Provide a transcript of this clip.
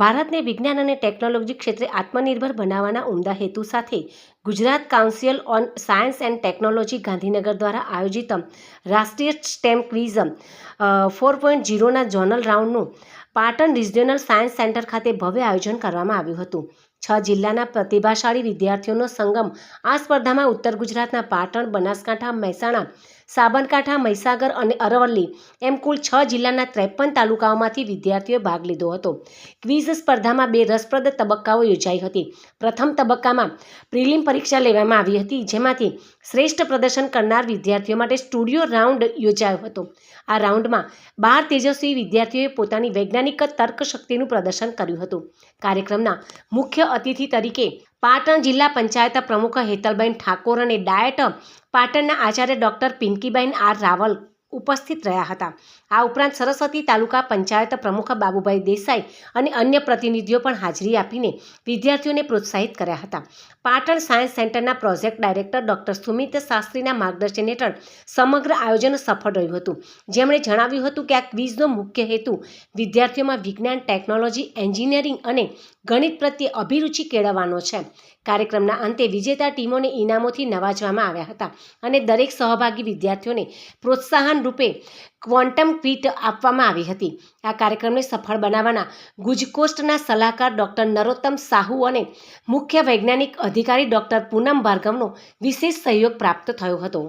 ભારતને વિજ્ઞાન અને ટેકનોલોજી ક્ષેત્રે આત્મનિર્ભર બનાવવાના ઉમદા હેતુ સાથે Gujarat council on science and technology Gandhinagar દ્વારા આયોજિત રાષ્ટ્રીય સ્ટેમ ક્વિઝ ફોર પોઈન્ટ ઝીરોના ઝોનલ રાઉન્ડનું પાટણ રિજિયોનલ સાયન્સ સેન્ટર ખાતે ભવ્ય આયોજન કરવામાં આવ્યું હતું. છ જિલ્લાના પ્રતિભાશાળી વિદ્યાર્થીઓનો સંગમ આ સ્પર્ધામાં ઉત્તર ગુજરાતના પાટણ, બનાસકાંઠા, મહેસાણા, સાબરકાંઠા, મહીસાગર અને અરવલ્લી એમ કુલ છ જિલ્લાના ત્રેપન તાલુકાઓમાંથી વિદ્યાર્થીઓએ ભાગ લીધો હતો. ક્વિઝ સ્પર્ધામાં બે રસપ્રદ તબક્કાઓ યોજાઈ હતી. પ્રથમ તબક્કામાં પ્રિલિમ પરીક્ષા લેવામાં આવી હતી, જેમાંથી શ્રેષ્ઠ પ્રદર્શન કરનાર વિદ્યાર્થીઓ માટે સ્ટુડિયો રાઉન્ડ યોજાયો હતો. આ રાઉન્ડમાં બાર તેજસ્વી વિદ્યાર્થીઓએ પોતાની વૈજ્ઞાનિક તર્કશક્તિનું પ્રદર્શન કર્યું હતું. કાર્યક્રમના મુખ્ય અતિથિ તરીકે પાટણ જિલ્લા પંચાયત પ્રમુખ હેતલબેન ઠાકોર અને ડાયટ પાટણના આચાર્ય ડૉક્ટર પિંકીબેન આર રાવલ ઉપસ્થિત રહ્યા હતા. આ ઉપરાંત સરસ્વતી તાલુકા પંચાયત પ્રમુખ બાબુભાઈ દેસાઈ અને અન્ય પ્રતિનિધિઓ પણ હાજરી આપીને વિદ્યાર્થીઓને પ્રોત્સાહિત કર્યા હતા. પાટણ સાયન્સ સેન્ટરના પ્રોજેક્ટ ડાયરેક્ટર ડૉક્ટર સુમિત શાસ્ત્રીના માર્ગદર્શન હેઠળ સમગ્ર આયોજન સફળ રહ્યું હતું. જેમણે જણાવ્યું હતું કે આ ક્વિઝનો મુખ્ય હેતુ વિદ્યાર્થીઓમાં વિજ્ઞાન, ટેકનોલોજી, એન્જિનિયરિંગ અને ગણિત પ્રત્યે અભિરુચિ કેળવવાનો છે. કાર્યક્રમના અંતે વિજેતા ટીમોને ઇનામોથી નવાજવામાં આવ્યા હતા અને દરેક સહભાગી વિદ્યાર્થીઓને પ્રોત્સાહન રૂપે ક્વોન્ટમ ક્વિટ આપવામાં આવી હતી. આ કાર્યક્રમને સફળ બનાવવાના ગુજકોસ્ટના સલાહકાર ડૉક્ટર નરોત્તમ સાહુ અને મુખ્ય વૈજ્ઞાનિક અધિકારી ડૉક્ટર પૂનમ ભાર્ગવનો વિશેષ સહયોગ પ્રાપ્ત થયો હતો.